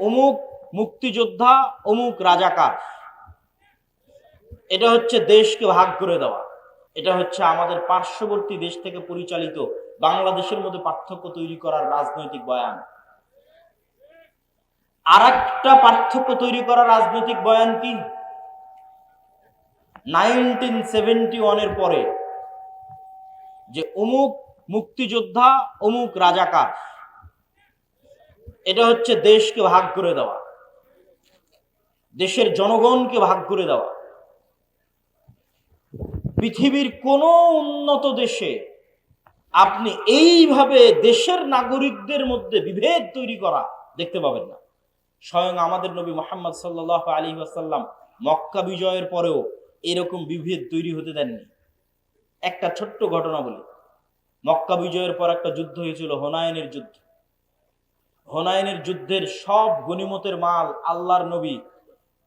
অমুক মুক্তিযোদ্ধা, অমুক রাজাকার। এটা হচ্ছে দেশকে ভাগ করে দেওয়া। এটা হচ্ছে আমাদের পার্শ্ববর্তী দেশ থেকে পরিচালিত বাংলাদেশের মধ্যে পার্থক্য তৈরি করার রাজনৈতিক বয়ান। আর একটা পার্থক্য তৈরি করা রাজনৈতিক বয়ান কি? নাইনটিন সেভেন্টি ওয়ানের পরে যে অমুক মুক্তিযোদ্ধা, অমুক রাজাকার এটা হচ্ছে দেশকে ভাগ করে দেওয়া। দেশের জনগণকে ভাগ করে দেওয়া। পৃথিবীর কোনো উন্নত দেশে আপনি এইভাবে দেশের নাগরিকদের মধ্যে বিভেদ তৈরি করা দেখতে পাবেন না। স্বয়ং আমাদের নবী মোহাম্মদ সাল্লাহ আলী আসাল্লাম মক্কা বিজয়ের পরেও এরকম বিভেদ তৈরি হতে দেননি। একটা ছোট্ট ঘটনা বলি। মক্কা বিজয়ের পর একটা যুদ্ধ হয়েছিল, হোনায়নের যুদ্ধ। হোনায়নের যুদ্ধের সব গনিমতের মাল আল্লাহর নবী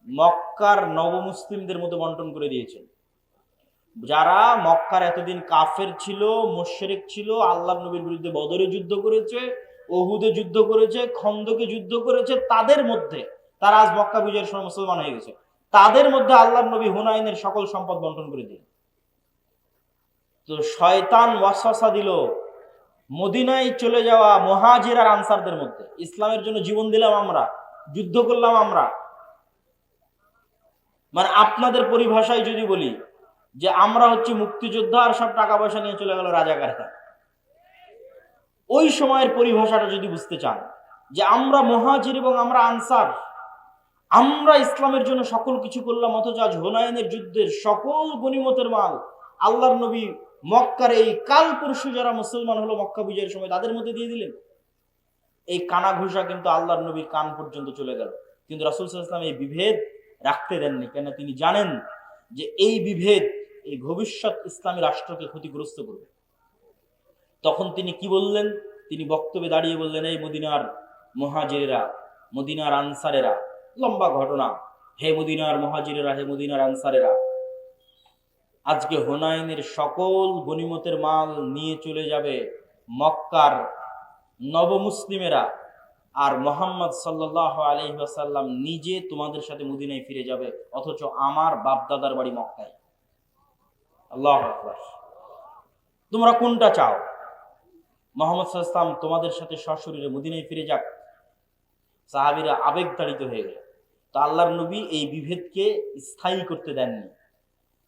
মক্কার নবমুসলিমদের মধ্যে বন্টন করে দিয়েছেন। যারা মক্কার এতদিন কাফের ছিল, মোশেরেক ছিল, আল্লাহর নবীর বিরুদ্ধে বদরে যুদ্ধ করেছে ওহুদে যুদ্ধ করেছে, খন্দকে যুদ্ধ করেছে, তাদের মধ্যে, তারা আজ মক্কা বিজয়ের সময় মুসলমান হয়ে গেছে। তাদের মধ্যে আল্লাহর নবী হুনাইনের সকল সম্পদ বন্টন করে দিলেন। তো শয়তান ওয়াসওয়াসা দিল মদিনায় চলে যাওয়া মহাজির আর আনসারদের মধ্যে। ইসলামের জন্য জীবন দিলাম আমরা, যুদ্ধ করলাম আমরা। মানে আপনাদের পরিভাষায় যদি বলি, যে আমরা হচ্ছে মুক্তিযোদ্ধা আর সব টাকা পয়সা নিয়ে চলে গেল রাজাকাররা। ওই সময়ের পরিভাষাটা যদি বুঝতে চান, যে আমরা মহাজির এবং আমরা আনসার, আমরা ইসলামের জন্য সকল কিছু করলাম, অথচ আজ হোনায়নের যুদ্ধের সকল গনিমতের মাল আল্লাহর নবী মক্কার এই কাল পরশু যারা মুসলমান হলো মক্কা বিজয়ের সময় তাদের মধ্যে দিয়ে দিলেন। এই কানা ঘোষা কিন্তু আল্লাহর নবীর কান পর্যন্ত চলে গেল। কিন্তু রাসুল ইসলাম এই বিভেদ রাখতে দেননি। কেন? তিনি জানেন যে এই বিভেদ এই ভবিষ্যৎ ইসলামী রাষ্ট্রকে ক্ষতিগ্রস্ত করবে। তখন তিনি কি বললেন? তিনি বক্তব্যে দাঁড়িয়ে বললেন, এই মদিনার মহাজেরেরা, মদিনার আনসারেরা, লম্বা ঘটনা। হে মদিনার মহাজিরেরা, হে মদিনার আনসারেরা আজকে হোনাইনের সকল গনিমতের মাল নিয়ে চলে যাবে মক্কার নবমুসলিমেরা। আর মোহাম্মদ সাল্লাহ আলহিহাসাল্লাম নিজে তোমাদের সাথে মদিনায় ফিরে যাবে, অথচ আমার বাপদাদার বাড়ি মক্কায়। আল্লাহ তোমরা কোনটা চাও? মোহাম্মদ সাল্লাম তোমাদের সাথে সশরীরে মদিনায় ফিরে যাক। সাহাবিরা আবেগ তাড়িত হয়ে গেল। তো আল্লাহর নবী এই বিভেদকে স্থায়ী করতে দেননি।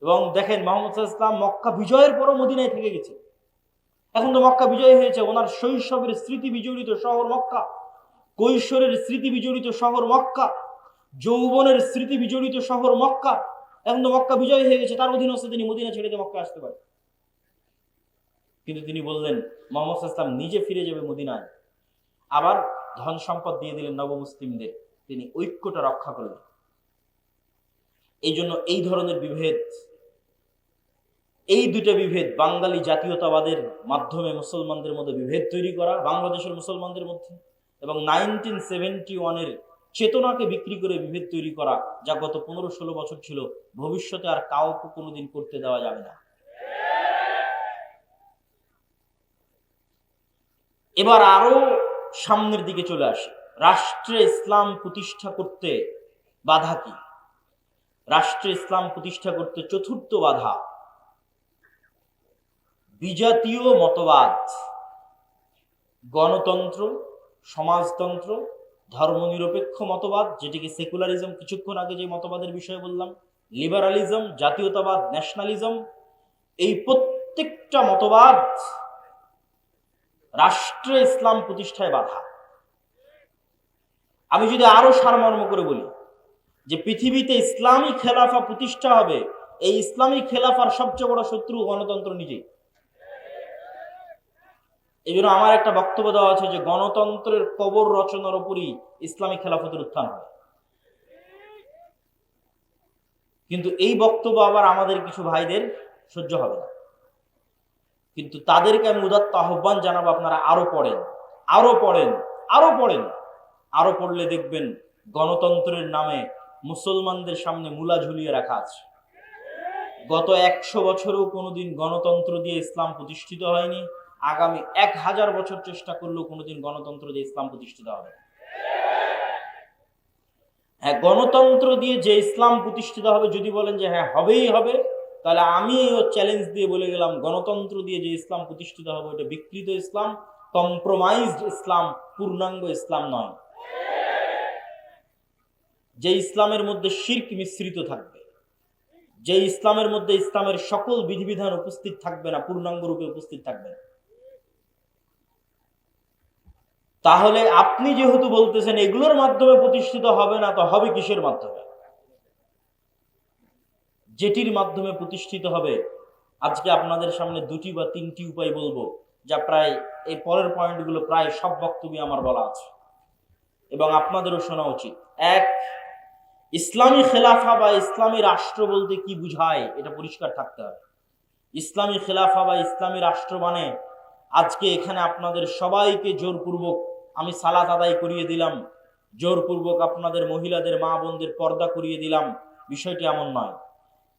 এবং দেখেন মোহাম্মদ ইসলাম মক্কা বিজয়ের পরও মদিনায় থেকে গেছে এখন তো মক্কা বিজয় হয়েছে, ওনার শৈশবের স্মৃতি বিজড়িত শহর মক্কা, কৈশোরের স্মৃতি বিজড়িত শহর মক্কা, যৌবনের স্মৃতি বিজড়িত শহর মক্কা। এখন তো মক্কা বিজয় হয়ে গেছে, তার অধীনস্থ তিনি মদিনা ছেড়ে দিয়ে মক্কা আসতে পারে কিন্তু তিনি বললেন, মোহাম্মদ ইসলাম নিজে ফিরে যাবে মদিনায়। আবার ধন সম্পদ দিয়ে দিলেন নবমুসলিমদের। তিনি ঐক্যটা রক্ষা করলেন। এই জন্য এই ধরনের বিভেদ এই দুটো বিভেদ, বাঙালি জাতীয়তাবাদের মাধ্যমে মুসলমানদের মধ্যে বিভেদ তৈরি করা, বাংলাদেশের মুসলমানদের মধ্যে, এবং নাইনটিন সেভেন্টি ওয়ানের চেতনাকে বিক্রি করে বিভেদ তৈরি করা যা গত পনেরো ষোলো বছর ছিল, ভবিষ্যতে আর কাউকে কোনোদিন করতে দেওয়া যাবে না। এবার আরও সামনের দিকে চলে আসে। রাষ্ট্রে ইসলাম প্রতিষ্ঠা করতে বাধা কি? রাষ্ট্রে ইসলাম প্রতিষ্ঠা করতে চতুর্থ বাধা বিজাতীয় মতবাদ। গণতন্ত্র, সমাজতন্ত্র, ধর্মনিরপেক্ষ মতবাদ, যেটিকে সেকুলারিজম কিছুক্ষণ আগে যে মতবাদের বিষয়ে বললাম, লিবারালিজম, জাতীয়তাবাদ, ন্যাশনালিজম, এই প্রত্যেকটা মতবাদ রাষ্ট্রে ইসলাম প্রতিষ্ঠায় বাধা। আমি যদি আরও সারমর্ম করে বলি যে পৃথিবীতে ইসলামী খেলাফা প্রতিষ্ঠা হবে, এই ইসলামী খেলাফার সবচেয়ে বড় শত্রু গণতন্ত্র নিজেই। এই জন্য আমার একটা বক্তব্য দেওয়া আছে যে গণতন্ত্রের কবর রচনার উপরই ইসলামী খেলাফতের উত্থান হবে কিন্তু এই বক্তব্য আবার আমাদের কিছু ভাইদের সহ্য হবে না। কিন্তু তাদেরকে আমি উদাত্ত আহ্বান জানাব, আপনারা আরও পড়েন আরও পড়েন আরও পড়েন। আরও পড়লে দেখবেন গণতন্ত্রের নামে মুসলমানদের সামনে মূলা ঝুলিয়ে রাখা আছে। গত একশো বছরেও কোনোদিন গণতন্ত্র দিয়ে ইসলাম প্রতিষ্ঠিত হয়নি। আগামী এক হাজার বছর চেষ্টা করলেও কোনোদিন গণতন্ত্র দিয়ে ইসলাম প্রতিষ্ঠিত হবে হ্যাঁ গণতন্ত্র দিয়ে যে ইসলাম প্রতিষ্ঠিত হবে, যদি বলেন যে হ্যাঁ হবেই হবে, তাহলে আমি চ্যালেঞ্জ দিয়ে বলে গেলাম, গণতন্ত্র দিয়ে যে ইসলাম প্রতিষ্ঠিত হবে, ওটা বিকৃত ইসলাম কম্প্রোমাইজড ইসলাম, পূর্ণাঙ্গ ইসলাম নয়। যে ইসলামের মধ্যে শির্ক মিশ্রিত থাকবে, যে ইসলামের মধ্যে ইসলামের সকল বিধিবিধান উপস্থিত থাকবে না, পূর্ণাঙ্গ রূপে উপস্থিত থাকবে না। তাহলে আপনি যেহেতু বলতেছেন এগুলোর মাধ্যমে প্রতিষ্ঠিত হবে না, তো হবে কিসের মাধ্যমে? যেটির মাধ্যমে প্রতিষ্ঠিত হবে, আজকে আপনাদের সামনে দুটি বা তিনটি উপায় বলব, যা প্রায় এই পরের পয়েন্টগুলো প্রায় সব বক্তব্য আমার বলা আছে। এবং আপনাদেরও শোনা উচিত। এক, ইসলামী খেলাফা বা ইসলামী রাষ্ট্র বলতে কি বুঝায়, এটা পরিষ্কার থাকতে হবে। ইসলামী খেলাফা বা ইসলামী রাষ্ট্র মানে আজকে এখানে আপনাদের সবাইকে জোরপূর্বক আমি সালাত আদায় করিয়ে দিলাম। জোরপূর্বক আপনাদের মহিলাদের, মা বোনদের পর্দা করিয়ে দিলাম। বিষয়টি এমন নয়।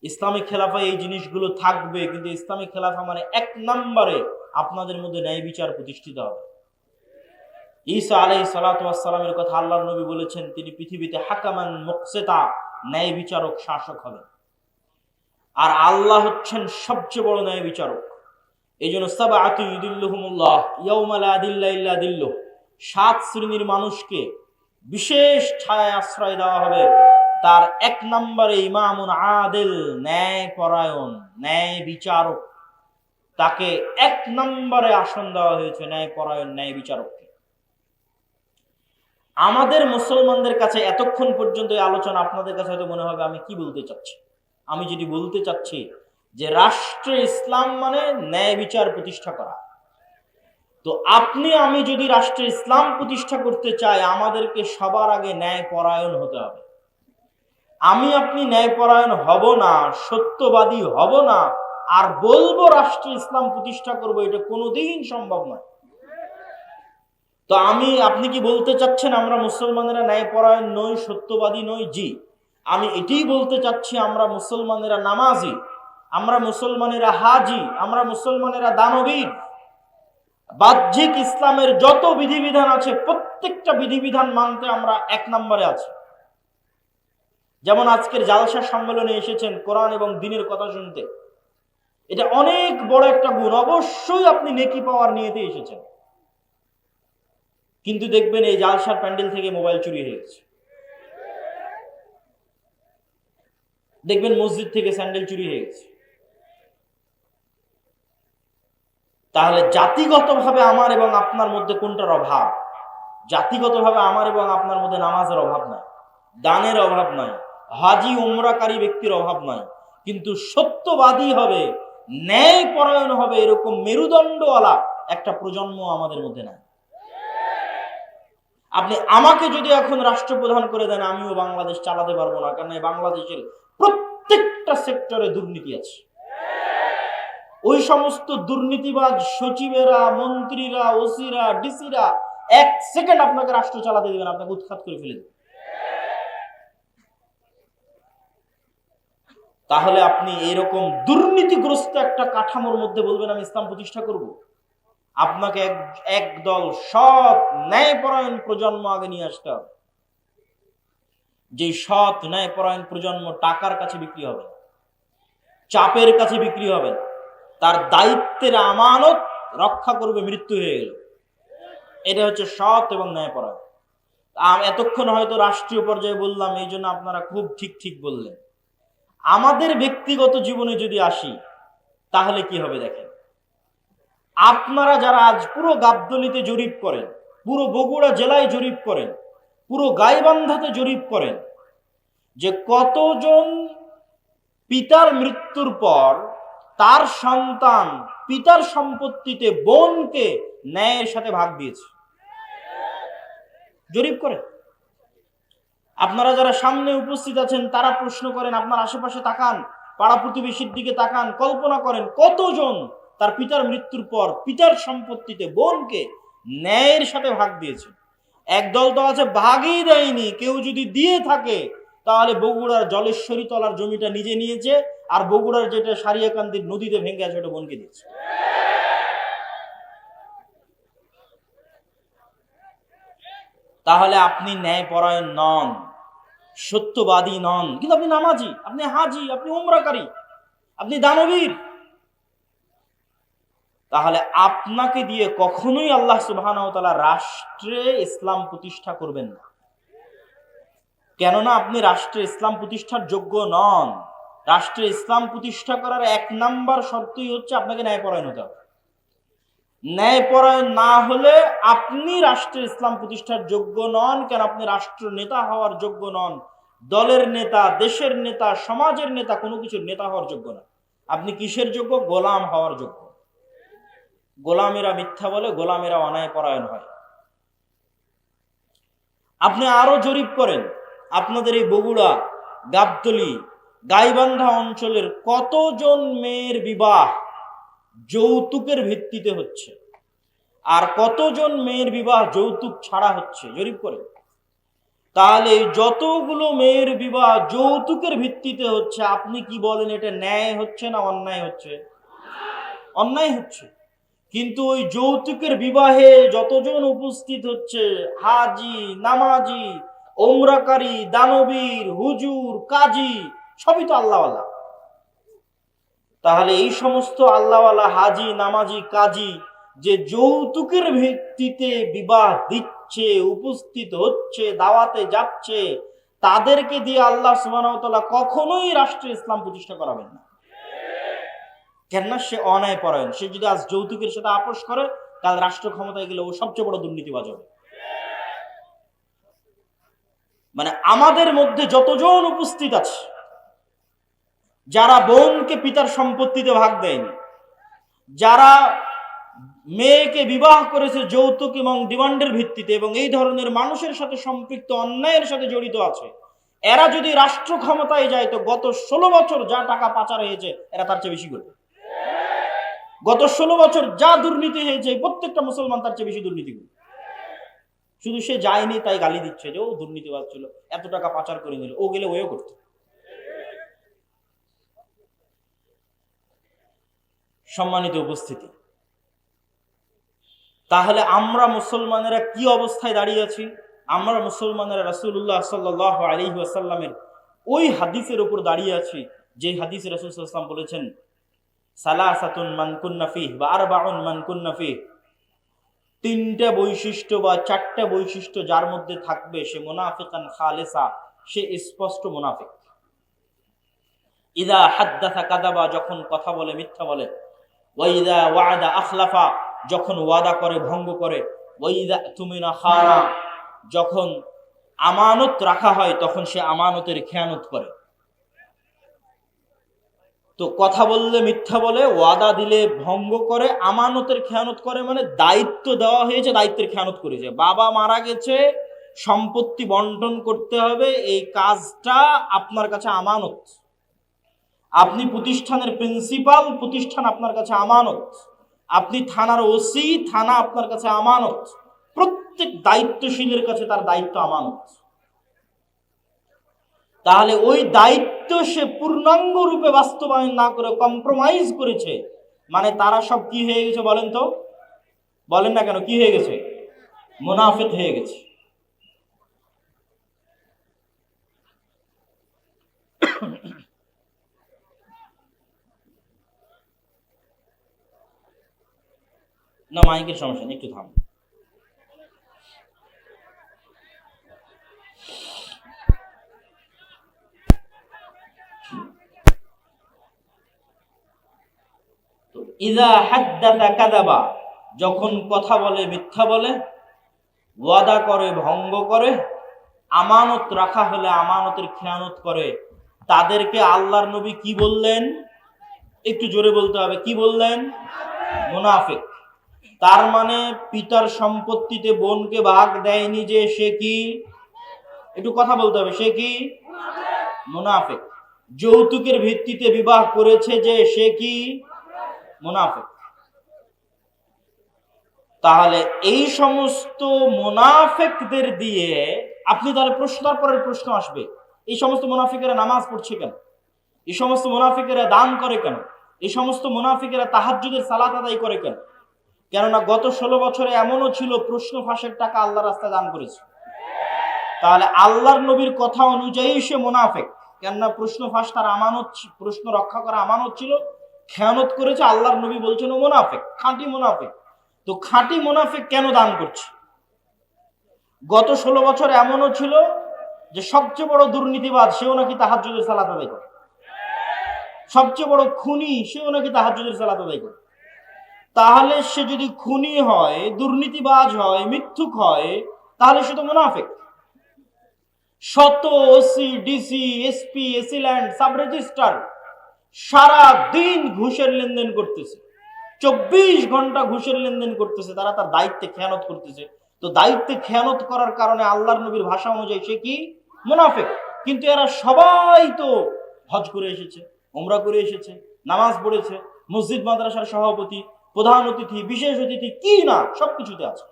ইসলামিক খেলাফা এই জিনিসগুলো থাকবে, কিন্তু ইসলামিক খেলাফা মানে এক নম্বরে আপনাদের মধ্যে ন্যায় বিচার প্রতিষ্ঠিত হবে। ঈসা আলাই সালাতামের কথা আল্লাহ নবী বলেছেন, তিনি পৃথিবীতে হাকামান মুকসেতা, ন্যায় বিচারক শাসক হবেন। আর আল্লাহ হচ্ছেন সবচেয়ে বড় ন্যায় বিচারক। এই জন্য সাবা আতু ইদুল্লাহমুল্লাহ ইয়াউমালা আদিল্লা ইল্লা দিল্ল সাত শ্রেণির মানুষকে বিশেষ ছায় আশ্রয় দেওয়া হবে। তার এক নম্বরে ইমামুন আদেল ন্যায় পরায়ণ ন্যায় বিচারক তাকে এক নম্বরে আসন দেওয়া হয়েছে ন্যায় পরায়ণ ন্যায় বিচারককে আমাদের মুসলমানদের কাছে এতক্ষণ পর্যন্ত এই আলোচনা আপনাদের কাছে হয়তো মনে হবে, আমি কি বলতে চাচ্ছি? আমি যেটি বলতে চাচ্ছি যে রাষ্ট্রে ইসলাম মানে ন্যায় বিচার প্রতিষ্ঠা করা। তো আপনি, আমি যদি রাষ্ট্রে ইসলাম প্রতিষ্ঠা করতে চাই, আমাদেরকে সবার আগে ন্যায় পরায়ণ হতে হবে। আমি, আপনি ন্যায় পরায়ণ হব না, সত্যবাদী হব না, আর বলব রাষ্ট্রে ইসলাম প্রতিষ্ঠা করব, এটা কোনোদিন সম্ভব নয়। তো আমি, আপনি কি বলতে চাচ্ছেন, আমরা মুসলমানেরা ন্যায় পরায়ণ নই, সত্যবাদী নই? জি। আমি এটাই বলতে চাচ্ছি, আমরা মুসলমানেরা নামাজি, আমরা মুসলমানেরা হাজি, আমরা মুসলমানেরা দানবীর বাহ্যিক ইসলামের যত বিধিবিধান আছে, প্রত্যেকটা বিধিবিধান মানতে আমরা এক নম্বরে আছি। যেমন আজকের জালসা সম্মেলনে এসেছেন কোরআন এবং দিনের কথা শুনতে। এটা অনেক বড় একটা গুণ। অবশ্যই আপনি নেকি পাওয়ার নিয়েতে এসেছেন। কিন্তু দেখবেন এই জালসার প্যান্ডেল থেকে মোবাইল চুরি হয়ে গেছে। দেখবেন মসজিদ থেকে স্যান্ডেল চুরি হয়ে গেছে। তাহলে জাতিগতভাবে আমার এবং আপনার মধ্যে কোনটার অভাব? জাতিগতভাবে আমার এবং আপনার মধ্যে নামাজের অভাব নাই, দানের অভাব নাই, হাজি উমরাকারী ব্যক্তির অভাব নাই। কিন্তু সত্যবাদী হবে ন্যায় পরায়ণ হবে এরকম মেরুদণ্ডওয়ালা একটা প্রজন্ম আমাদের মধ্যে নাই। আপনি আমাকে যদি এখন রাষ্ট্রপ্রধান করে দেন, আমিও বাংলাদেশ চালাতে পারব না, কারণ বাংলাদেশের প্রত্যেকটা সেক্টরে দুর্নীতি আছে। ওই সমস্ত দুর্নীতিবাজ সচিবেরা, মন্ত্রীরা, ওসিরা, ডিসিরা, এক সেকেন্ড আপনাকে রাষ্ট্র চালাতে দেবেন আপনাকে উৎখাত করে ফেলে তাহলে আপনি এরকম দুর্নীতিগ্রস্ত একটা কাঠামোর মধ্যে বলবেন, আমি ইসলাম প্রতিষ্ঠা করব আপনাকে এক একদল সৎ ন্যায়পরায়ণ প্রজন্ম আগে নিয়ে আসতে হবে। যে সৎ ন্যায়পরায়ণ প্রজন্ম টাকার কাছে বিক্রি হবে চাপের কাছে বিক্রি হবে তার দায়িত্বের আমানত রক্ষা করবে, মৃত্যু হয়ে গেল। এটা হচ্ছে সৎ এবং ন্যায়পরায়ণ। এতক্ষণ হয়তো রাষ্ট্রীয় পর্যায়ে বললাম, এই জন্য আপনারা খুব ঠিক ঠিক বললেন। আমাদের ব্যক্তিগত জীবনে যদি আসি, তাহলে কি হবে দেখেন? আপনারা যারা আজ পুরো গাবদলিতে জরিপ করেন, পুরো বগুড়া জেলায় জরিপ করেন, পুরো গাইবান্ধাতে জরিপ করেন, যে কতজন পিতার মৃত্যুর পর তার সন্তান পিতার সম্পত্তিতে বোনকে ন্যায়ের সাথে ভাগ দিয়েছে। জরিপ করে। আপনারা যারা সামনে উপস্থিত আছেন, তারা প্রশ্ন করেন, আপনার আশেপাশে তাকান, পাড়া প্রতিবেশীর দিকে তাকান, কল্পনা করেন কতজন তার পিতার মৃত্যুর পর পিতার সম্পত্তিতে বোনকে ন্যায়ের সাথে ভাগ দিয়েছে। একদল তো আছে, ভাগই দেয়নি। কেউ যদি দিয়ে থাকে তাহলে বগুড়ার জলেশ্বরী তলার জমিটা নিজে নিয়েছে, আর বগুড়ার যেটা সারিয়াকান্দির নদীতে ভেঙে আছে, ওটা বোনকে দিয়েছে। তাহলে আপনি ন্যায় পরায়ণ নন, সত্যবাদী নন। কিন্তু আপনি নামাজি, আপনি হাজি, আপনি উমরাকারী, আপনি দানবীর। তাহলে আপনাকে দিয়ে কখনোই আল্লাহ সুবাহ রাষ্ট্রে ইসলাম প্রতিষ্ঠা করবেন না। কেননা আপনি রাষ্ট্রে ইসলাম প্রতিষ্ঠার যোগ্য নন। রাষ্ট্রে ইসলাম প্রতিষ্ঠা করার এক নাম্বার শর্তই হচ্ছে আপনাকে ন্যায়পরায়ণ হতে হবে। ন্যায়পরায়ণ না হলে আপনি রাষ্ট্রে ইসলাম প্রতিষ্ঠার যোগ্য নন, কেন আপনি রাষ্ট্র নেতা হওয়ার যোগ্য নন, দলের নেতা, দেশের নেতা, সমাজের নেতা, কোনো কিছুর নেতা হওয়ার যোগ্য না। আপনি কিসের যোগ্য? গোলাম হওয়ার যোগ্য। গোলামেরা মিথ্যা বলে, গোলামেরা অনায় পরায়ণ হয়। আপনি আরও জরিপ করেন। আপনাদের এই বগুড়া, গাবতলি, গাইবান্ধা অঞ্চলের কতজন মেয়ের বিবাহ যৌতুকের ভিত্তিতে হচ্ছে? আর কতজন মেয়ের বিবাহ যৌতুক ছাড়া হচ্ছে? জরিপ করে তাহলে যতগুলো মেয়ের বিবাহ যৌতুকের ভিত্তিতে হচ্ছে, আপনি কি বলেন এটা ন্যায় হচ্ছে না অন্যায় হচ্ছে? অন্যায় হচ্ছে। কিন্তু ওই যৌতুকের বিবাহে যতজন উপস্থিত হচ্ছে, হাজি, নামাজি ওমরাকারী, দানবীর, হুজুর, কাজী, সবই তো আল্লাহওয়ালা। তাহলে এই সমস্ত আল্লাহওয়ালা, হাজি, নামাজি, কাজী যে যৌতুকের ভিত্তিতে বিবাহ দিচ্ছে, উপস্থিত হচ্ছে, দাওয়াতে যাচ্ছে, তাদেরকে দিয়ে আল্লাহ সুবাহ কখনোই রাষ্ট্রে ইসলাম প্রতিষ্ঠা করাবেন না। কেননা সে অন্যায় পরায়ণ সে যদি আজ যৌতুকের সাথে আপোষ করে কাল রাষ্ট্র ক্ষমতায় গেলে ও সবচেয়ে বড় দুর্নীতিবাজ হবে। মানে আমাদের মধ্যে যতজন উপস্থিত আছে, যারা বোনকে পিতার সম্পত্তিতে ভাগ দেয়নি, যারা মেয়েকে বিবাহ করেছে যৌতুক এবং ডিমান্ডের ভিত্তিতে এবং এই ধরনের মানুষের সাথে সম্পৃক্ত, অন্যায়ের সাথে জড়িত আছে, এরা যদি রাষ্ট্র ক্ষমতায় যায় তো গত ষোলো বছর যা টাকা পাচার হয়েছে, এরা তার চেয়ে বেশি করবে। গত ষোলো বছর যা দুর্নীতি হয়েছে, প্রত্যেকটা মুসলমান তার চেয়ে বেশি দুর্নীতি করবে। শুধু সে যায়নি, তাই গালি দিচ্ছে যে, ও দুর্নীতিবাদ ছিল, এত টাকা পাচার করে নিল, ও গেলে ওও করতো। সম্মানিত উপস্থিতি, তাহলে আমরা মুসলমানেরা কি অবস্থায় দাঁড়িয়ে আছি? আমরা মুসলমানেরা রাসুল্লাহ সাল্লাহ আলী আসাল্লামের ওই হাদিসের উপর দাঁড়িয়ে আছি, যে হাদিস রাসুলাম বলেছেন, সালাসাতুন মানকুন্নাফি বা আর বাউন মানকুন্নাফি তিনটা বৈশিষ্ট্য বা চারটা বৈশিষ্ট্য যার মধ্যে থাকবে সে মোনাফিকান খালেসা, সে স্পষ্ট মোনাফিক। ইদা হাদ্দাথা কাদাবা, যখন কথা বলে, মিথ্যা বলে। ওয়াইদা ওয়াদা আখলাফা, যখন ওয়াদা করে, ভঙ্গ করে। ওয়াইদা তুমিনা খানা, যখন আমানত রাখা হয়, তখন সে আমানতের খেয়ানত করে। তো কথা বললে মিথ্যা বলে, ওয়াদা দিলে ভঙ্গ করে, আমানতের খেয়ানত করে মানে দায়িত্ব দেওয়া হয়েছে, দায়িত্বের খেয়ানত করেছে। বাবা মারা গেছে, সম্পত্তি বন্টন করতে হবে, এই কাজটা আপনার কাছে আমানত। আপনি প্রতিষ্ঠানের প্রিন্সিপাল, প্রতিষ্ঠান আপনার কাছে আমানত। আপনি থানার ওসি, থানা আপনার কাছে আমানত। প্রত্যেক দায়িত্বশীলের কাছে তার দায়িত্ব আমানত। তাহলে ওই দায়িত্ব সে পূর্ণাঙ্গ রূপে বাস্তবায়ন না করে কম্প্রোমাইজ করেছে। মানে তারা সব কি হয়ে গেছে বলেন তো? বলেন না কেন, কি হয়ে গেছে? মুনাফিক হয়ে গেছে। না, মাইকের সমস্যা নেই, একটু থাম। ইদা হাদ্দাতা কাদাবা যখন কথা বলে, মিথ্যা বলে, ওয়াদা করে, ভঙ্গ করে, আমানত রাখা হলে আমানতের খেয়ানত করে, তাদেরকে আল্লাহর নবী কি বললেন? একটু জোরে বলতে হবে, কি বললেন? মুনাফিক। তার মানে পিতার সম্পত্তিতে বোনকে ভাগ দেয়নি যে সে কি? একটু কথা বলতে হবে, সে কি? মুনাফিক। যৌতুকের ভিত্তিতে বিবাহ করেছে যে সে কি? মুনাফিক। তাহলে এই সমস্ত মুনাফেকদের দিয়ে আপনি তাহলে প্রশ্ন পরের প্রশ্ন আসবে, এই সমস্ত মুনাফিকেরা নামাজ পড়ছে কেন? এই সমস্ত মুনাফিকেরা দান করে কেন? এই সমস্ত মুনাফিকেরা তাহাজ্জুদের সালাত আদায় করে কেন? কেননা গত ষোলো বছরে এমনও ছিল, প্রশ্ন ফাঁসের টাকা আল্লাহ রাস্তায় দান করেছে। তাহলে আল্লাহর নবীর কথা অনুযায়ী সে মোনাফেক। কেননা প্রশ্ন ফাঁস তার আমানত, প্রশ্ন রক্ষা করা আমানত ছিল খেয়ানত করেছে, আল্লাহর নবী বলছেন ও মোনাফেক, খাঁটি মোনাফেক। তো খাঁটি মোনাফেক কেন দান করছে? গত ষোলো বছর এমনও ছিল যে সবচেয়ে বড় দুর্নীতিবাদ সেও নাকি তাহাজ্জুদের সালাত আদায় করে। সবচেয়ে বড় খুনি সেও নাকি তাহাজ্জুদের সালাত আদায় করে। তাহলে সে যদি খুনি হয়, দুর্নীতিবাজ হয়, মিথ্যুক হয়, তাহলে সে তো মুনাফেক। শত, OC, DC, SP AC land sub registrar সারা দিন ঘুষের লেনদেন করতেছে। চব্বিশ ঘণ্টা ঘুষের লেনদেন করতেছে, তারা তার দায়িত্বে খেয়ানত করতেছে। তো দায়িত্বে খেয়ানত করার কারণে আল্লাহর নবীর ভাষা অনুযায়ী সে কি? মুনাফেক। কিন্তু এরা সবাই তো হজ করে এসেছে ওমরা করে এসেছে, নামাজ পড়েছে, মসজিদ মাদ্রাসার সভাপতি, প্রধান অতিথি, বিশেষ অতিথি, কি না, সবকিছুতে আছে।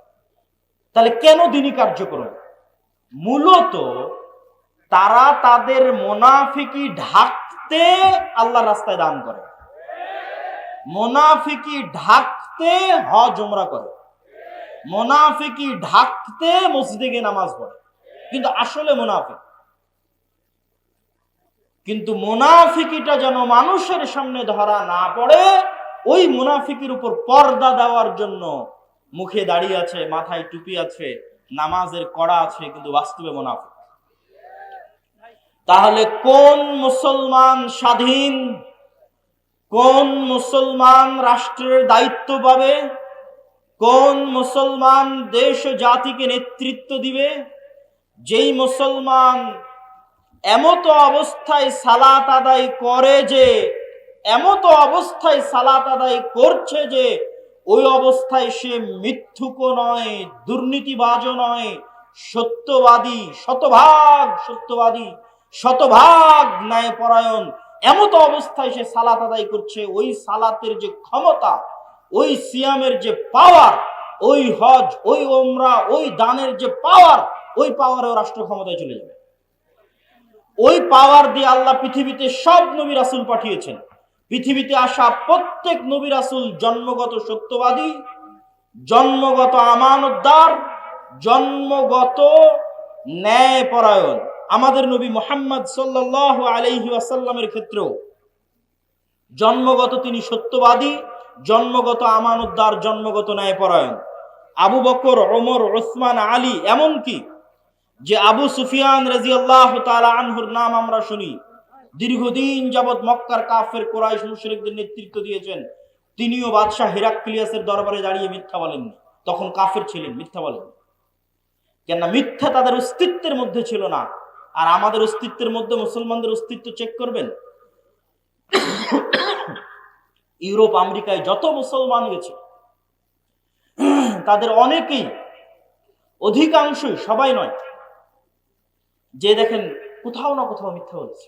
তাহলে কেন দিনই কার্যক্রম মূলত তারা তাদের মোনাফিকি ঢাকতে আল্লাহ রাস্তায় দান করে। মোনাফিকি ঢাকতে হজ ওমরা করে। মোনাফিকি ঢাকতে মসজিদে নামাজ পড়ে। কিন্তু আসলে মোনাফিক। কিন্তু মোনাফিকিটা যেন মানুষের সামনে ধরা না পড়ে, ওই মুনাফিকের উপর পর্দা দেওয়ার জন্য মুখে দাঁড়িয়ে আছে, মাথায় টুপি আছে, নামাজের কড়া আছে, কিন্তু বাস্তবে মোনাফিক। তাহলে কোন মুসলমান স্বাধীন? কোন মুসলমান রাষ্ট্রের দায়িত্ব পাবে? কোন মুসলমান দেশ ও জাতিকে নেতৃত্ব দিবে? যেই মুসলমান এমত অবস্থায় সালাত আদায় করে যে, এমত অবস্থায় সালাত আদায় করছে যে, ওই অবস্থায় সে মিথ্যুক নয়, দুর্নীতিবাজও নয়, সত্যবাদী, শতভাগ সত্যবাদী। শতভাগ ন্যায়পরায়ণ। এমত অবস্থায় সে সালাত আদায় করছে। ওই সালাতের যে ক্ষমতা, ওই সিয়ামের যে পাওয়ার, ওই হজ, ওই ওমরা ওই দানের যে পাওয়ার, ওই পাওয়ারেও রাষ্ট্র ক্ষমতায় চলে যাবে। ওই পাওয়ার দিয়ে আল্লাহ পৃথিবীতে সব নবী রাসুল পাঠিয়েছেন। পৃথিবীতে আসা প্রত্যেক নবী রাসুল জন্মগত সত্যবাদী, জন্মগত আমানতদার, জন্মগত ন্যায়পরায়ণ। আমাদের নবী মোহাম্মদ সাল্লাহ আলাইহি আসাল্লামের ক্ষেত্রেও জন্মগত তিনি সত্যবাদী, জন্মগত আমানতদার জন্মগত ন্যায় ন্যায়পরায়ণ। আবু বকর, ওমর, ওসমান, আলী এমনকি যে আবু সুফিয়ান রাজি আল্লাহ আনহুর নাম আমরা শুনি, দীর্ঘদিন যাবৎ মক্কার কাফের কোরাইশ মুশরিকদের নেতৃত্ব দিয়েছেন, তিনিও বাদশাহ হিরাক্লিয়াসের দরবারে দাঁড়িয়ে মিথ্যা বলেননি। তখন কাফের ছিলেন, মিথ্যা বলেন কেননা মিথ্যা তাদের অস্তিত্বের মধ্যে ছিল না। আর আমাদের অস্তিত্বের মধ্যে মুসলমানদের অস্তিত্ব চেক করবেন। ইউরোপ, আমেরিকায় যত মুসলমান গেছে, তাদের অনেকেই অধিকাংশই সবাই নয়, যে দেখেন কোথাও না কোথাও মিথ্যা বলেছে।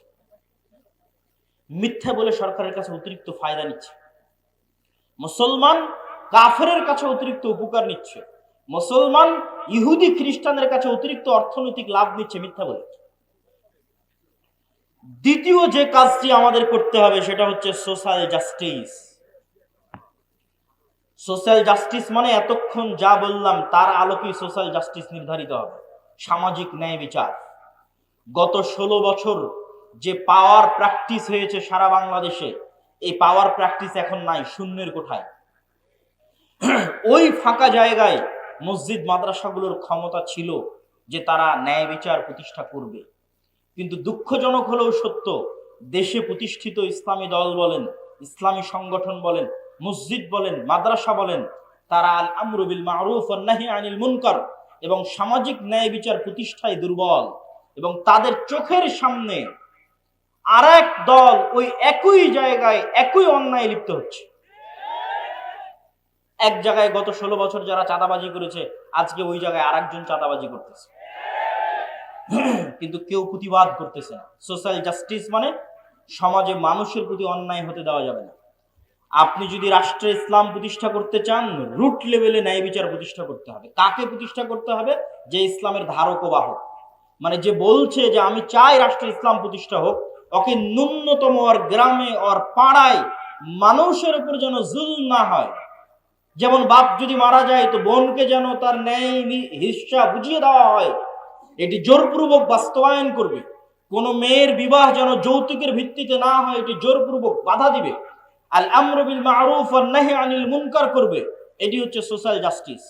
মিথ্যা বলে সরকারের কাছে অতিরিক্ত ফায়দা নিচ্ছে। মুসলমান কাফেরের কাছে অতিরিক্ত উপকার নিচ্ছে। মুসলমান ইহুদি খ্রিস্টানের কাছে অতিরিক্ত অর্থনৈতিক লাভ নিচ্ছে মিথ্যা বলে। দ্বিতীয় যে কাজটি আমাদের করতে হবে সেটা হচ্ছে সোশ্যাল জাস্টিস। সোশ্যাল জাস্টিস মানে এতক্ষণ যা বললাম, তার আলোকেই সোশ্যাল জাস্টিস নির্ধারিত হবে। সামাজিক ন্যায় বিচার। গত ষোলো বছর যে পাওয়ার প্র্যাকটিস হয়েছে সারা বাংলাদেশে, এই পাওয়ার প্র্যাকটিস এখন নাই, শূন্যের কোঠায়। ওই ফাঁকা জায়গায় মসজিদ মাদ্রাসাগুলোর ক্ষমতা ছিল যে তারা ন্যায় বিচার প্রতিষ্ঠা করবে। কিন্তু দুঃখজনক হলেও সত্য, দেশে প্রতিষ্ঠিত ইসলামী দল বলেন, ইসলামী সংগঠন বলেন, মসজিদ বলেন, মাদ্রাসা বলেন, তারা আল আমরুবিল মারুফ নাহি আনিল মুনকার এবং সামাজিক ন্যায় বিচার প্রতিষ্ঠায় দুর্বল এবং তাদের চোখের সামনে আর দল ওই একই জায়গায় একই অন্যায় লিপ্ত হচ্ছে। এক জায়গায় গত ষোলো বছর যারা চাঁদাবাজি করেছে, আজকে ওই জায়গায় আর একজন চাঁদাবাজি করতেছে। কিন্তু কেউ প্রতিবাদ করতেছে না। সোশ্যাল জাস্টিস মানে সমাজে মানুষের প্রতি অন্যায় হতে দেওয়া যাবে না। আপনি যদি রাষ্ট্রে ইসলাম প্রতিষ্ঠা করতে চান রুট লেভেলে ন্যায় বিচার প্রতিষ্ঠা করতে হবে। কাকে প্রতিষ্ঠা করতে হবে? যে ইসলামের ধারক বাহক। মানে যে বলছে যে আমি চাই রাষ্ট্রে ইসলাম প্রতিষ্ঠা হোক, ওকে ন্যূনতম ওর গ্রামে ওর পাড়ায় মানুষের উপর যেন জুল না হয়। যেমন বাপ যদি মারা যায়, তো বোনকে যেন তার ন্যায় হিস্সা বুঝিয়ে দেওয়া হয়। এটি জোরপূর্বক বাস্তবায়ন করবে। কোন মেয়ের বিবাহ যেন যৌতুকের ভিত্তিতে না হয়, এটি জোরপূর্বক বাধা দিবে। আল আমরবিল মারুফ আর নাহি আনিল মুনকার করবে। এটি হচ্ছে সোশ্যাল জাস্টিস।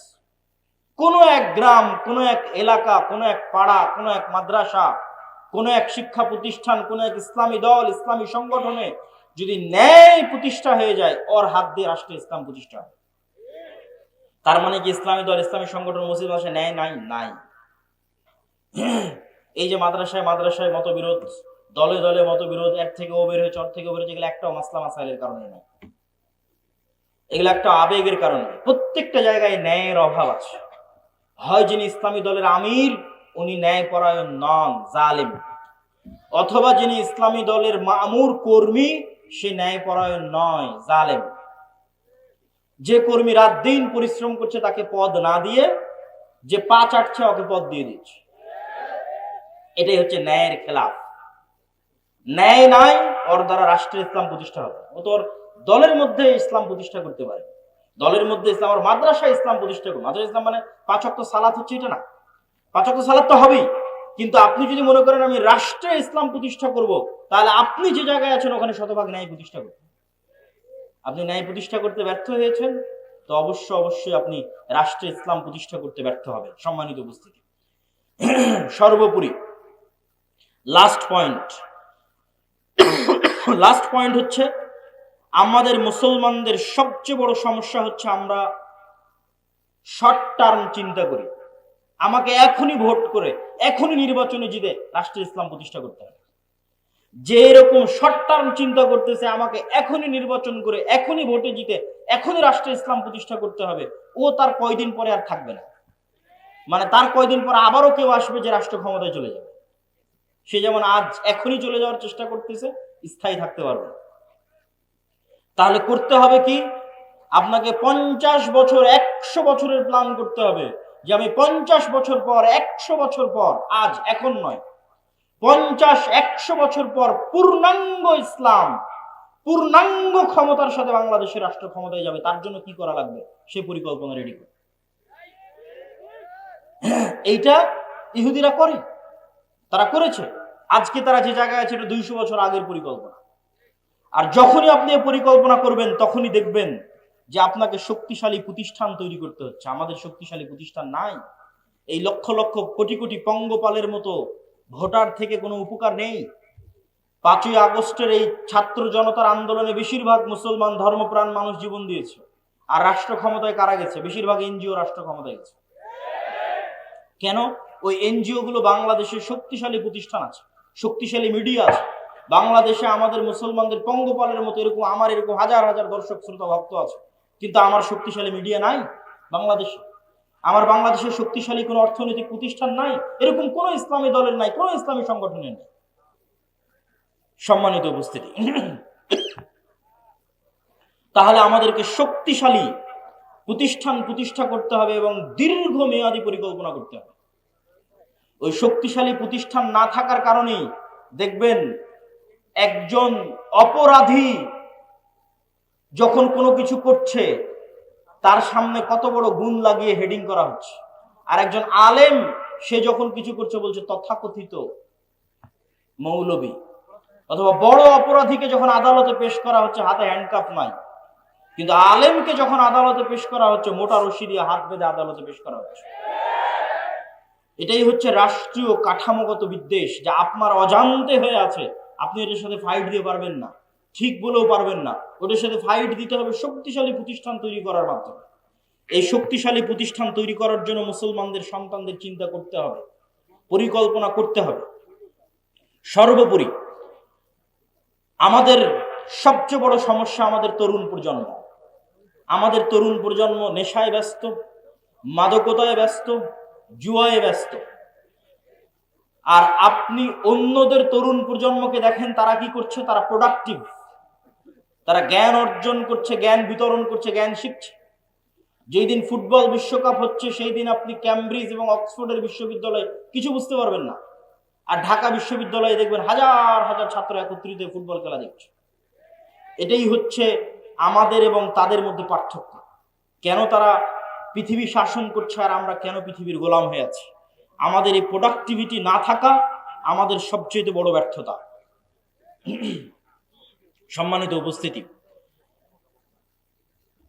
কোন এক গ্রাম, কোন এক এলাকা, কোন এক পাড়া, কোন এক মাদ্রাসা, কোন এক শিক্ষা প্রতিষ্ঠান, কোন এক ইসলামী দল, ইসলামী সংগঠনে যদি ন্যায় প্রতিষ্ঠা হয়ে যায়, ওর হাত দিয়ে রাষ্ট্রে ইসলাম প্রতিষ্ঠা তার মানে কি ইসলামী দল, ইসলামী সংগঠন মসজিদ মাসে ন্যায় নাই? নাই। এই যে মাদ্রাসায় মাদ্রাসায় মতবিরোধ, দলে দলে মতবিরোধ, এক থেকে ও বের হয়েছে ওর থেকে বের হয়েছে, এগুলো একটাও মাসলা মাসাইলের কারণে নাই এগুলো একটা আবেগের কারণে প্রত্যেকটা জায়গায় ন্যায়ের অভাব আছে। হয় যিনি ইসলামী দলের আমির, উনি ন্যায় পরায়ণ নন, জালিম। অথবা যিনি ইসলামী দলের মামুর কর্মী, সে ন্যায় পরায়ণ নয়, জালেম। যে কর্মী রাত দিন পরিশ্রম করছে, তাকে পদ না দিয়ে, যে পা চাটছে, ওকে পদ দিয়ে দিচ্ছে। এটাই হচ্ছে ন্যায়ের খেলাফ। ন্যায় নাই, ওর দ্বারা রাষ্ট্রের ইসলাম প্রতিষ্ঠা হবে। ও তোর দলের মধ্যে ইসলাম প্রতিষ্ঠা করতে পারে। দলের মধ্যে ইসলাম আর মাদ্রাসা ইসলাম প্রতিষ্ঠা করবে। মাদ্রাসা ইসলাম মানে পাঁচক সালাত হচ্ছে এটা না। পাঁচক সালাত তো হবেই। কিন্তু আপনি যদি মনে করেন আমি রাষ্ট্রে ইসলাম প্রতিষ্ঠা করব, তাহলে আপনি যে জায়গায় আছেন, ওখানে শতভাগ ন্যায় প্রতিষ্ঠা করবেন আপনি ন্যায় প্রতিষ্ঠা করতে ব্যর্থ হয়েছেন, তো অবশ্য অবশ্যই আপনি রাষ্ট্রে ইসলাম প্রতিষ্ঠা করতে ব্যর্থ হবেন, সম্মানিত উপস্থিতি। সর্বোপরি লাস্ট পয়েন্ট লাস্ট পয়েন্ট হচ্ছে, আমাদের মুসলমানদের সবচেয়ে বড় সমস্যা হচ্ছে আমরা শর্ট টার্ম চিন্তা করি। আমাকে এখনই ভোট করে, এখনই নির্বাচনে জিতে রাষ্ট্রের ইসলাম প্রতিষ্ঠা করতে হবে। যে এরকম শর্ট টার্ম চিন্তা করতেছে, আমাকে এখনই নির্বাচন করে, এখনই ভোটে জিতে, এখনই রাষ্ট্রে ইসলাম প্রতিষ্ঠা করতে হবে, ও তার কয়দিন পরে আর থাকবে না। মানে তার কয়দিন পরে আবারও কেউ আসবে যে রাষ্ট্র ক্ষমতায় চলে যাবে। সে যেমন আজ এখনই চলে যাওয়ার চেষ্টা করতেছে, স্থায়ী থাকতে পারবে তাহলে করতে হবে কি? আপনাকে পঞ্চাশ বছর, একশো বছরের প্ল্যান করতে হবে যে আমি পঞ্চাশ বছর পর, একশো বছর পর, আজ, এখন নয়। পঞ্চাশ, একশো বছর পর পূর্ণাঙ্গ ইসলাম, পূর্ণাঙ্গ ক্ষমতার সাথে বাংলাদেশের রাষ্ট্র ক্ষমতায় যাবে, তার জন্য কি করা লাগবে? সে পরিকল্পনা রেডি করে। এইটা ইহুদিরা করে, তারা করেছে। আজকে তারা যে জায়গায় আছে, এটা দুইশো বছর আগের পরিকল্পনা। আর যখনই আপনি পরিকল্পনা করবেন, তখনই দেখবেন যে আপনাকে শক্তিশালী প্রতিষ্ঠান তৈরি করতে হচ্ছে। আমাদের শক্তিশালী প্রতিষ্ঠান নাই। এই লক্ষ লক্ষ কোটি কোটি পঙ্গপালের মতো ভোটার থেকে কোনো উপকার নেই। পাঁচই আগস্টের এই ছাত্র জনতার আন্দোলনে বেশিরভাগ মুসলমান ধর্মপ্রাণ মানুষ জীবন দিয়েছে। আর রাষ্ট্র ক্ষমতায় কারা গেছে? বেশিরভাগ এনজিও রাষ্ট্র ক্ষমতায় গেছে। কেন? ওই এনজিও গুলো বাংলাদেশের শক্তিশালী প্রতিষ্ঠান আছে। শক্তিশালী মিডিয়া আছে। বাংলাদেশে আমাদের মুসলমানদের পঙ্গপালের মতো এরকম, আমার এরকম হাজার হাজার দর্শক, শ্রোতা, ভক্ত আছে। কিন্তু আমার শক্তিশালী মিডিয়া নাই বাংলাদেশে। আমার বাংলাদেশের শক্তিশালী কোনো অর্থনৈতিক প্রতিষ্ঠান নাই, এরকম কোন ইসলামী দলের নাই, কোন ইসলামী সংগঠনের নেই। সম্মানিত উপস্থিতি। তাহলে আমাদেরকে শক্তিশালী প্রতিষ্ঠান প্রতিষ্ঠা করতে হবে এবং দীর্ঘ মেয়াদী পরিকল্পনা করতে হবে। ওই শক্তিশালী প্রতিষ্ঠান না থাকার কারণেই দেখবেন একজন অপরাধী যখন কোনো কিছু করছে, তার সামনে কত বড় গুণ লাগিয়ে হেডিং করা হচ্ছে। আর একজন আলেম, সে যখন কিছু করছে, বলছে তথাকথিত মৌলবী। অথবা বড় অপরাধীকে যখন আদালতে পেশ করা হচ্ছে, হাতে হ্যান্ডকাপ নাই। কিন্তু আলেমকে যখন আদালতে পেশ করা হচ্ছে, মোটা রশি দিয়ে হাত বেঁধে আদালতে পেশ করা হচ্ছে। এটাই হচ্ছে রাষ্ট্রীয় কাঠামোগত বিদ্বেষ যা আপনার অজান্তে হয়ে আছে। আপনি এটার সাথে ফাইট দিয়ে পারবেন না। ঠিক বলেও পারবেন না। ওটার সাথে ফাইট দিতে হবে শক্তিশালী প্রতিষ্ঠান তৈরি করার মাধ্যমে। এই শক্তিশালী প্রতিষ্ঠান তৈরি করার জন্য মুসলমানদের সন্তানদের চিন্তা করতে হবে, পরিকল্পনা করতে হবে। সর্বোপরি, আমাদের সবচেয়ে বড় সমস্যা আমাদের তরুণ প্রজন্ম। আমাদের তরুণ প্রজন্ম নেশায় ব্যস্ত, মাদকতায় ব্যস্ত জুয়ায় ব্যস্ত। আর আপনি অন্যদের তরুণ প্রজন্মকে দেখেন, তারা কি করছে? তারা প্রোডাক্টিভ তারা জ্ঞান অর্জন করছে, জ্ঞান বিতরণ করছে, জ্ঞান শিখছে। যেই দিন ফুটবল বিশ্বকাপ হচ্ছে, সেই দিন আপনি ক্যামব্রিজ এবং অক্সফোর্ডের বিশ্ববিদ্যালয়ে কিছু বুঝতে পারবেন না। আর ঢাকা বিশ্ববিদ্যালয়ে দেখবেন হাজার হাজার ছাত্র একত্রিত ফুটবল খেলা দেখছে। এটাই হচ্ছে আমাদের এবং তাদের মধ্যে পার্থক্য। কেন তারা পৃথিবী শাসন করছে আর আমরা কেন পৃথিবীর গোলাম হয়ে আছি? আমাদের এই প্রোডাক্টিভিটি না থাকা আমাদের সবচেয়ে বড় ব্যর্থতা। সম্মানিত উপস্থিতি,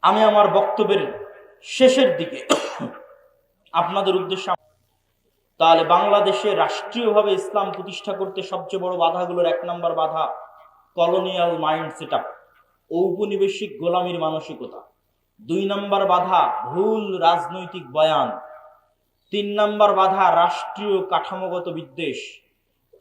আমি আমার বক্তব্যের শেষের দিকে আপনাদের উদ্দেশ্যে তাহলে বাংলাদেশে রাষ্ট্রীয়ভাবে ইসলাম প্রতিষ্ঠা করতে সবচেয়ে বড় বাধাগুলোর এক নম্বর বাধা কলোনিয়াল মাইন্ড সেট আপ ঔপনিবেশিক গোলামীর মানসিকতা। দুই নম্বর বাধা, ভুল রাজনৈতিক বয়ান। তিন নম্বর বাধা, রাষ্ট্রীয় কাঠামোগত বিদ্বেষ।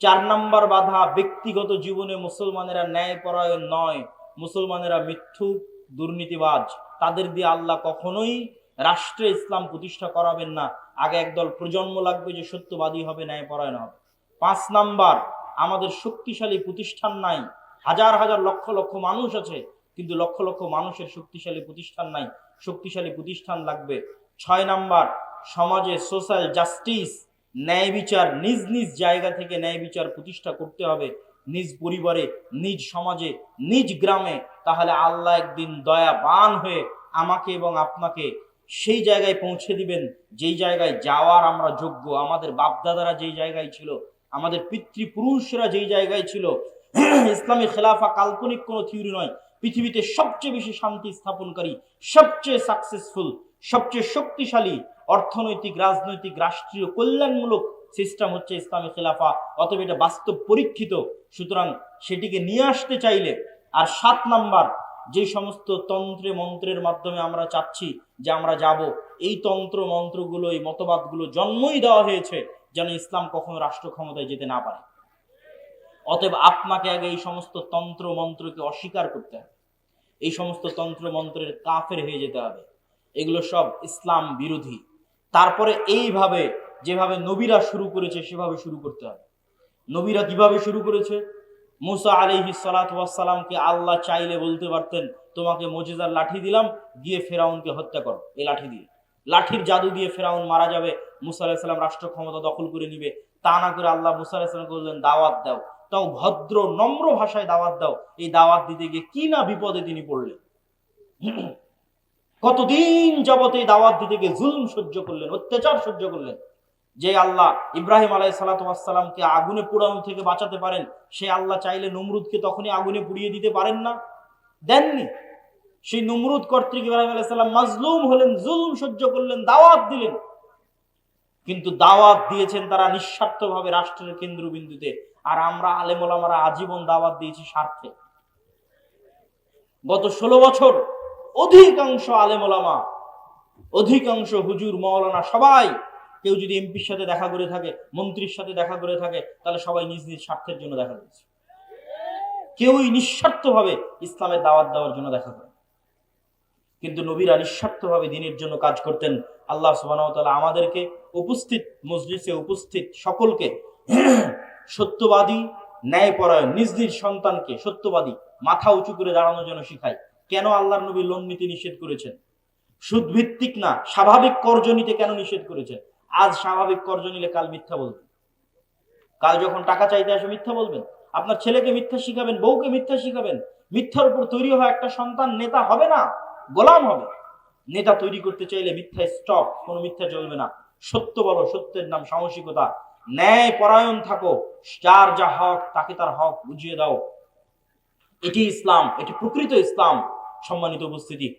চার নম্বর বাধা, ব্যক্তিগত জীবনে মুসলমানেরা ন্যায়পরায়ণ নয়, মুসলমানেরা মিথ্যুক, দুর্নীতিবাজ। তাদের দিয়ে আল্লাহ কখনোই রাষ্ট্রে ইসলাম প্রতিষ্ঠা করাবেন না। আগে একদল প্রজন্ম লাগবে যে সত্যবাদী হবে, ন্যায়পরায়ণ হবে। পাঁচ নাম্বার, আমাদের শক্তিশালী প্রতিষ্ঠান নাই। হাজার হাজার লক্ষ লক্ষ মানুষ আছে কিন্তু লক্ষ লক্ষ মানুষের শক্তিশালী প্রতিষ্ঠান নাই। শক্তিশালী প্রতিষ্ঠান লাগবে। ছয় নাম্বার, সমাজে সোশ্যাল জাস্টিস ন্যায় বিচার, নিজ নিজ জায়গা থেকে ন্যায় বিচার প্রতিষ্ঠা করতে হবে। নিজ পরিবারে, নিজ সমাজে, নিজ গ্রামে। তাহলে আল্লাহ একদিন দয়াবান হয়ে আমাকে এবং আপনাকে সেই জায়গায় পৌঁছে দিবেন। যেই জায়গায় যাওয়ার আমরা যোগ্য। আমাদের বাপদাদারা যেই জায়গায় ছিল, আমাদের পিতৃপুরুষরা যেই জায়গায় ছিল, ইসলামী খেলাফা কাল্পনিক কোনো থিওরি নয়। পৃথিবীতে সবচেয়ে বেশি শান্তি স্থাপনকারী, সবচেয়ে সাকসেসফুল সবচেয়ে শক্তিশালী অর্থনৈতিক, রাজনৈতিক, রাষ্ট্রীয় কল্যাণমূলক সিস্টেম হচ্ছে ইসলামী খেলাফা। অতএব এটা বাস্তব পরীক্ষিত। সুতরাং সেটিকে নিয়ে আসতে চাইলে আর সাত নাম্বার, যে সমস্ত তন্ত্রে মন্ত্রের মাধ্যমে আমরা চাচ্ছি যে আমরা যাব, এই তন্ত্র, মন্ত্রগুলো, এই মতবাদগুলো জন্মই দেওয়া হয়েছে যেন ইসলাম কখনো রাষ্ট্র ক্ষমতায় যেতে না পারে। অতএব আপনাকে আগে এই সমস্ত তন্ত্র মন্ত্রকে অস্বীকার করতে হবে। এই সমস্ত তন্ত্র মন্ত্রের কাফের হয়ে যেতে হবে। এগুলো সব ইসলাম বিরোধী। তারপরে এইভাবে যেভাবে নবীরা শুরু করেছে, সেভাবে শুরু করতে হবে। নবীরা কীভাবে শুরু করেছে? মুসা আলিহি সালাতামকে আল্লাহ চাইলে বলতে পারতেন, তোমাকে মজিজার লাঠি দিলাম, গিয়ে ফেরাউনকে হত্যা করো। এই লাঠি দিয়ে। লাঠির জাদু দিয়ে ফেরাউন মারা যাবে, মুসা আলাহিসাল্লাম রাষ্ট্র ক্ষমতা দখল করে নিবে। তা না করে আল্লাহ মুসা আলাহিসাল্লাম বললেন, দাওয়াত দাও। তাও ভদ্র, নম্র ভাষায় দাওয়াত দাও। এই দাওয়াত দিতে গিয়ে কি না বিপদে তিনি পড়লেন। কতদিন যাবত এই দাওয়াত দিতে গিয়ে জুলম সহ্য করলেন, অত্যাচার সহ্য করলেন। যে আল্লাহ ইব্রাহিম আলাই সালাতামকে আগুনে পোড়ানো থেকে বাঁচাতে পারেন, সে আল্লাহ চাইলে নমরুদকে তখনই আগুনে পুড়িয়ে দিতে পারেন না। দেননি। সেই নমরুদ কর্তৃক ইব্রাহিম আলাইসাল্লাম মাজলুম হলেন, জুলম সহ্য করলেন, দাওয়াত দিলেন। কিন্তু দাওয়াত দিয়েছেন তারা নিঃস্বার্থভাবে রাষ্ট্রের কেন্দ্রবিন্দুতে। আর আমরা আলেমোলামারা আজীবন দাওয়াত দিয়েছি স্বার্থে। গত ষোলো বছর অধিকাংশ আলেমোলামা, অধিকাংশ হুজুর মৌলানা সবাই কেউ যদি এমপির সাথে দেখা করে থাকে, মন্ত্রীর সাথে দেখা করে থাকে, তাহলে সবাই নিজ নিজ স্বার্থের জন্য দেখা করেছে কেউই নিঃস্বার্থভাবে ইসলামের দাওয়াত দেওয়ার জন্য দেখা করে কিন্তু নবীরা নিঃস্বার্থভাবে দিনের জন্য কাজ করতেন আল্লাহ সুবাহ আমাদেরকে উপস্থিত মসজিদে উপস্থিত সকলকে সত্যবাদী, ন্যায়পরায়ণ নিজ নিজ সন্তানকে সত্যবাদী, মাথা উঁচু করে দাঁড়ানোর জন্য শিখায় কেন আল্লাহর নবী লোন নীতি নিষেধ করেছেন? সুদ ভিত্তিক না, স্বাভাবিক কর্জ নিতে কেন নিষেধ করেছেন? আজ স্বাভাবিক কর্জ নিলে কাল মিথ্যা বলবেন। কাল যখন টাকা চাইতে আসে মিথ্যা বলবেন। আপনার ছেলেকে মিথ্যা শিখাবেন, বউকে মিথ্যা শিখাবেন। মিথ্যার উপর তৈরি হওয়া একটা সন্তান নেতা হবে না, গোলাম হবে। নেতা তৈরি করতে চাইলে মিথ্যা স্টক কোনো মিথ্যা চলবে না। সত্য বলো, সত্যের নাম সাহসিকতা। ন্যায় পরায়ণ থাকো, যার যা হক, তাকে তার হক বুঝিয়ে দাও। এটি ইসলাম, এটি প্রকৃত ইসলাম। সম্মানিত উপস্থিতি।